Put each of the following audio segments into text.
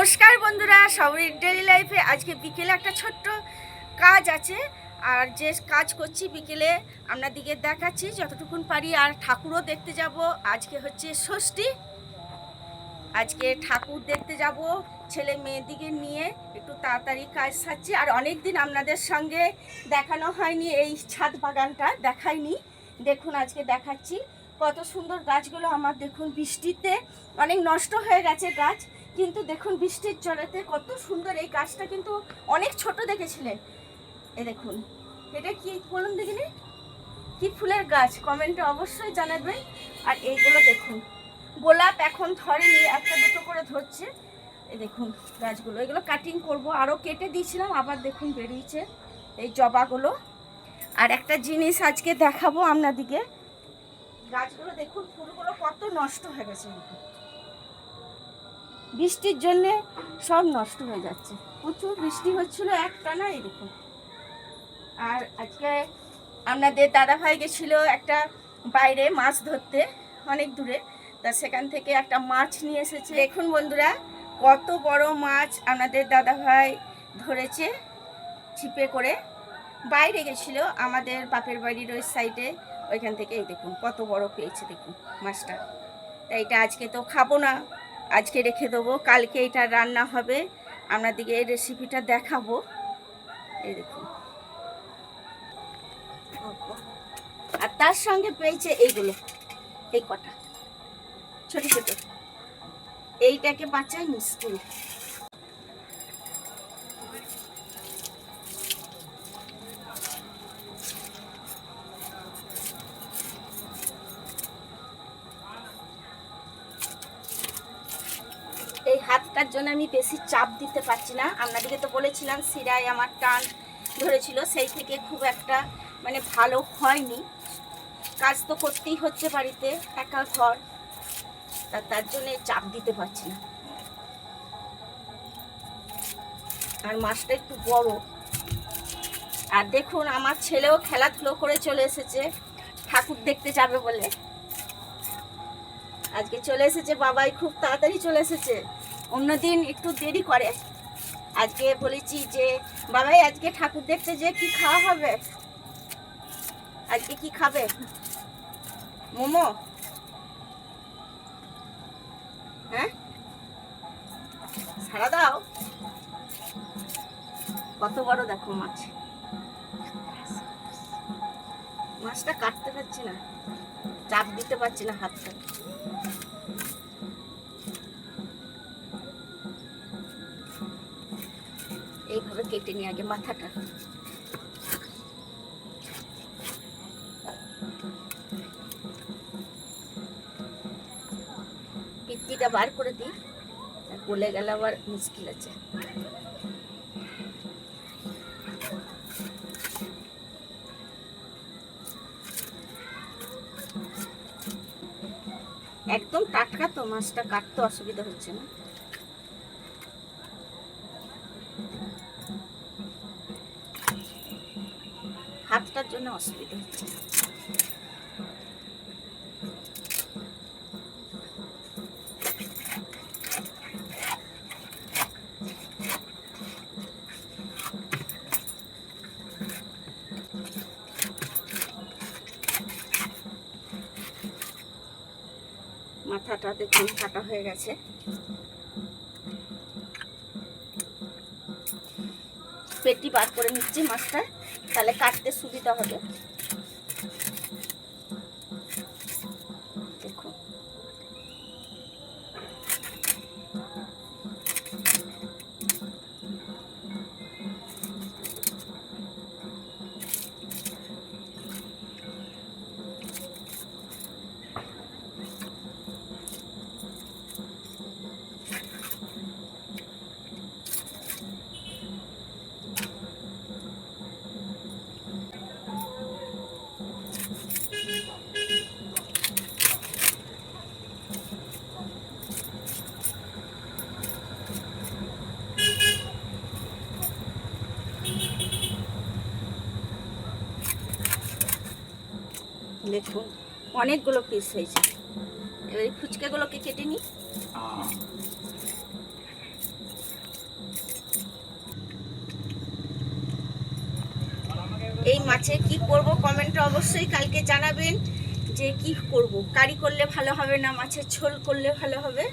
নমস্কার বন্ধুরা সবারই ডেলি লাইফে আজকে বিকেলে একটা ছোট্ট কাজ আছে। আর যে কাজ করছি বিকেলে আপনাদিকে দেখাচ্ছি, যতটুকুন পারি। আর ঠাকুরও দেখতে যাব। আজকে হচ্ছে ষষ্ঠী। আজকে ঠাকুর দেখতে যাব, ছেলে মেয়েদিকে নিয়ে একটু তাড়াতাড়ি কাজ সারছি। আর অনেক দিন আপনাদের সঙ্গে দেখানো হয়নি, এই ছাদ বাগানটা দেখাইনি। দেখুন, আজকে দেখাচ্ছি। কত সুন্দর গাছগুলো আমার, দেখুন, বৃষ্টিতে অনেক নষ্ট হয়ে গেছে গাছ। কিন্তু দেখুন বৃষ্টির জলেতে কত সুন্দর এই গাছটা কিন্তু অনেক ছোট দেখেছিলেন। এ দেখুন, এটা কি বলুন দেখিনি? কি ফুলের গাছ? কমেন্টে অবশ্যই জানাবেন। আর এইগুলো দেখুন, গোলাপ এখন ধরেনি, একটা দুটো করে ধরছে। এ দেখুন গাছগুলো, এগুলো কাটিং করব। আরও কেটে দিয়েছিলাম, আবার দেখুন বেরিয়েছে এই জবাগুলো। আর একটা জিনিস আজকে দেখাবো আপনাদিকে। গাছগুলো দেখুন, ফুলগুলো কত নষ্ট হয়ে গেছে। বৃষ্টির জন্যে সব নষ্ট হয়ে যাচ্ছে। প্রচুর বৃষ্টি হচ্ছিল একটানা দেখুন আর আজকে আপনাদের দাদা ভাই গেছিল একটা বাইরে মাছ ধরতে অনেক দূরে। তা সেখান থেকে একটা মাছ নিয়ে এসেছে। দেখুন বন্ধুরা, কত বড় মাছ আপনাদের দাদা ভাই ধরেছে ছিপে করে। বাইরে গেছিল আমাদের বাপের বাড়ির ওই সাইডে। ওইখান থেকে এই দেখুন কত বড় পেয়েছে দেখুন মাছটা। তাই এটা আজকে তো খাব না। আজকে রেখে দেবো, কালকে এটা রান্না হবে। আপনাদেরকে এই রেসিপিটা দেখাবো। এই দেখুন। আর তার সঙ্গে পেয়েছে এইগুলো, এই কটা। ছোট ছোট। এইটাকে মুশকিল। এই জন্য আমি বেশি চাপ দিতে পারছি না। আপনাদেরকে তো বলেছিলাম সিরাই আমার টান ধরেছিল, সেই থেকে খুব একটা মানে ভালো হয়নি। কাজ তো করতেই হচ্ছে বাড়িতে একা ঘর। তা তার জন্য চাপ দিতে পারছি না। আর মাছটা একটু বড়। আর দেখুন, আমার ছেলেও খেলাধুলো করে চলে এসেছে। ঠাকুর দেখতে যাবে বলে। আজকে চলে এসেছে, বাবাই খুব তাড়াতাড়ি চলে এসেছে। অন্যদিন একটু দেরি করে। আজকে বলেছি যে, বাবাই আজকে ঠাকুর দেখতে যে কি খাওয়া হবে? আজকে কি খাবে? মোমো? হ্যাঁ? সারা দাও। কত বড় দেখো মাছ। মাছটা কাটতে পারছি না। চাপ দিতে পারছি না হাতটা। এইভাবে কেটে নিয়ে আগে মাথাটা। পিত্তিটা বার করে দিই গলে গেলে আবার মুশকিল আছে। একদম টাটকা তো, মাছটা কাটতে অসুবিধা হচ্ছে না। হাতটার জন্য অসুবিধা হচ্ছে। মাথাটা দেখুন কাটা হয়ে গেছে। পেটি বার করে নিচ্ছি মাছটা। তাহলে কাটতে সুবিধা হবে। দেখুন অনেকগুলো পিস হয়েছে। এবার এই ফুচকাগুলোকে কেটে নিই। এই মাছে কি করব কমেন্ট অবশ্যই কালকে জানাবেন, যে কি করব। কারি করলে ভালো হবে না, মাছের ঝোল করলে ভালো হবে?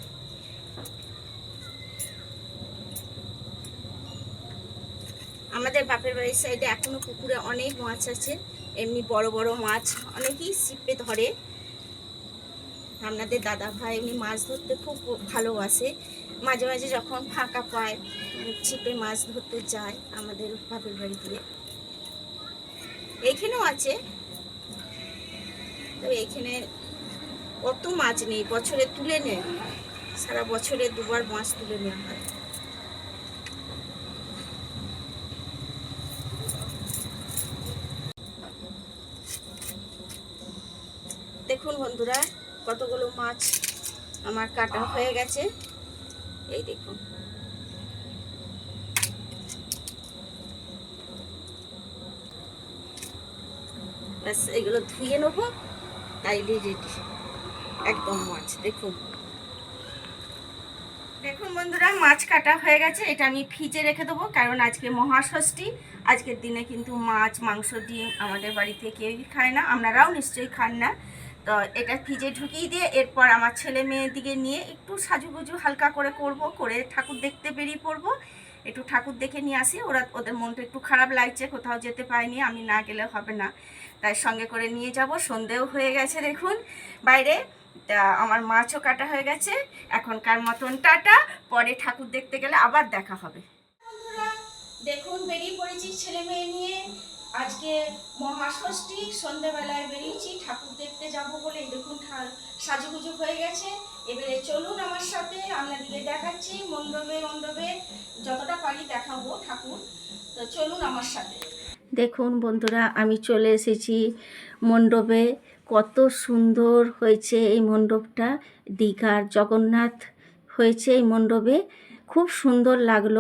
আমাদের বাপের বাড়ির সাইডে এখনও পুকুরে অনেক মাছ আছে। এমনি বড় বড় মাছ অনেকেই ছিপে ধরে। আপনাদের দাদা ভাই এমনি মাছ ধরতে খুব ভালোবাসে। মাঝে মাঝে যখন ফাঁকা পায়, ছিপে মাছ ধরতে যায় আমাদের বাপের বাড়ি দিয়ে এইখানেও আছে। তবে এইখানে অত মাছ নেই, বছরে তুলে নেয়। সারা বছরে দুবার মাছ তুলে নেওয়া হয়। দেখুন বন্ধুরা, কতগুলো মাছ আমার কাটা হয়ে গেছে। এই দেখুন। এগুলো ধুয়ে নেব, তাইলে রেডি একদম মাছ, দেখুন। দেখুন বন্ধুরা, মাছ কাটা হয়ে গেছে, এটা আমি ফ্রিজে রেখে দেবো, কারণ আজকে মহাষষ্ঠী। আজকের দিনে কিন্তু মাছ, মাংস ডিম আমাদের বাড়িতে কেউই খায় না, আপনারাও নিশ্চয়ই খান না। তো এটা ফ্রিজে ঢুকিয়ে দিয়ে এরপর আমার ছেলে মেয়ের দিকে নিয়ে একটু সাজুগুজু হালকা করে করব, করে ঠাকুর দেখতে বেরিয়ে পড়ব। একটু ঠাকুর দেখে নিয়ে আসি। ওরা, ওদের মনটা একটু খারাপ লাগছে, কোথাও যেতে পারিনি, আমি না গেলে হবে না। তাই সঙ্গে করে নিয়ে যাব। সন্ধেও হয়ে গেছে দেখুন। বাইরে, তা আমার মাছও কাটা হয়ে গেছে। এখনকার মতন টাটা। পরে ঠাকুর দেখতে গেলে আবার দেখা হবে। দেখুন, বেরিয়ে পড়েছি ছেলে মেয়ে নিয়ে। আজকে মহাষষ্ঠী, সন্ধ্যেবেলায় বেরিয়েছি, ঠাকুর দেখতে যাব বলে দেখুন সাজুগুজু হয়ে গেছে। এবারে চলুন আমার সাথে, আপনাদেরকে দেখাচ্ছি মণ্ডপে মণ্ডপে যতটা পারি দেখাবো ঠাকুর। তো চলুন আমার সাথে। দেখুন বন্ধুরা, আমি চলে এসেছি মণ্ডপে। কত সুন্দর হয়েছে এই মণ্ডপটা। দীঘার জগন্নাথ হয়েছে এই মণ্ডপে। খুব সুন্দর লাগল।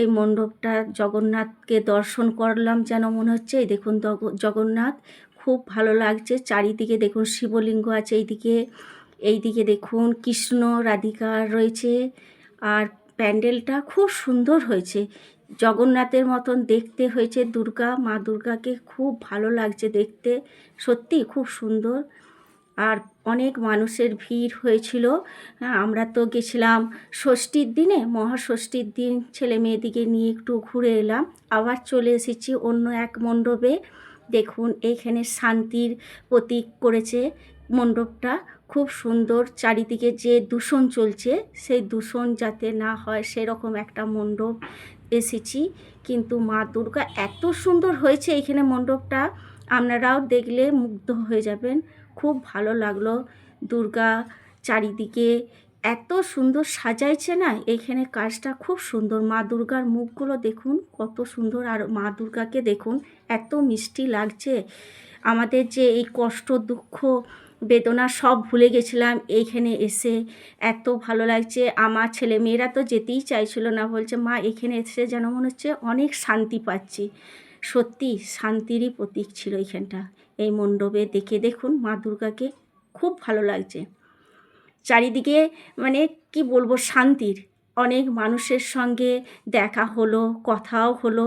এই মণ্ডপটা জগন্নাথকে দর্শন করলাম যেন মনে হচ্ছে। এই দেখুন জগন্নাথ, খুব ভালো লাগছে। চারিদিকে দেখুন শিবলিঙ্গ আছে এইদিকে। এইদিকে দেখুন কৃষ্ণ রাধিকা রয়েছে। আর প্যান্ডেলটা খুব সুন্দর হয়েছে। জগন্নাথের মতন দেখতে হয়েছে দুর্গা, মা দুর্গাকে খুব ভালো লাগছে দেখতে। সত্যি খুব সুন্দর। আর অনেক মানুষের ভিড় হয়েছিল। হ্যাঁ, আমরা তো গেছিলাম ষষ্ঠীর দিনে মহাষষ্ঠীর দিন ছেলে মেয়েদিকে নিয়ে একটু ঘুরে এলাম। আবার চলে এসেছি অন্য এক মণ্ডপে। দেখুন এইখানে শান্তির প্রতীক করেছে মণ্ডপটা। খুব সুন্দর চারিদিকে যে দূষণ চলছে সেই দূষণ যাতে না হয় সেরকম একটা মণ্ডপ এসেছি। কিন্তু মা দুর্গা এত সুন্দর হয়েছে এইখানে মণ্ডপটা। আপনারাও দেখলে মুগ্ধ হয়ে যাবেন। খুব ভালো লাগল। দুর্গা চারিদিকে এত সুন্দর সাজাইছে না? এইখানে কাজটা খুব সুন্দর। মা দুর্গার মুখগুলো দেখুন, কত সুন্দর। আর মা দুর্গাকে দেখুন, এত মিষ্টি লাগছে। আমাদের যে এই কষ্ট, দুঃখ, বেদনা সব ভুলে গেছিলাম এইখানে এসে। এত ভালো লাগছে। আমার ছেলে মেয়েরা তো যেতেই চাইছিল না। বলছে, মা, এখানে এসে যেন মনে হচ্ছে অনেক শান্তি পাচ্ছি। সত্যি শান্তিরই প্রতীক ছিল এইখানটা এই মণ্ডপে দেখে দেখুন মা দুর্গাকে খুব ভালো লাগছে। চারিদিকে মানে কি বলব, শান্তির। অনেক মানুষের সঙ্গে দেখা হলো, কথাও হলো।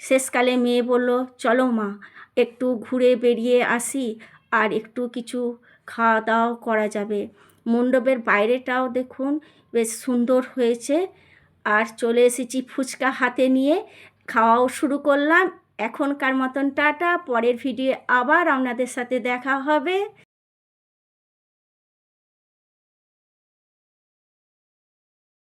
শেষকালে মেয়ে বলল, চলো মা, একটু ঘুরে বেরিয়ে আসি আর একটু কিছু খাওয়া দাওয়াও করা যাবে। মণ্ডপের বাইরেটাও দেখুন বেশ সুন্দর হয়েছে। আর চলে এসেছি ফুচকা হাতে নিয়ে। খাওয়াও শুরু করলাম। এখনকার মতন টাটা পরের ভিডিও আবার আপনাদের সাথে দেখা হবে।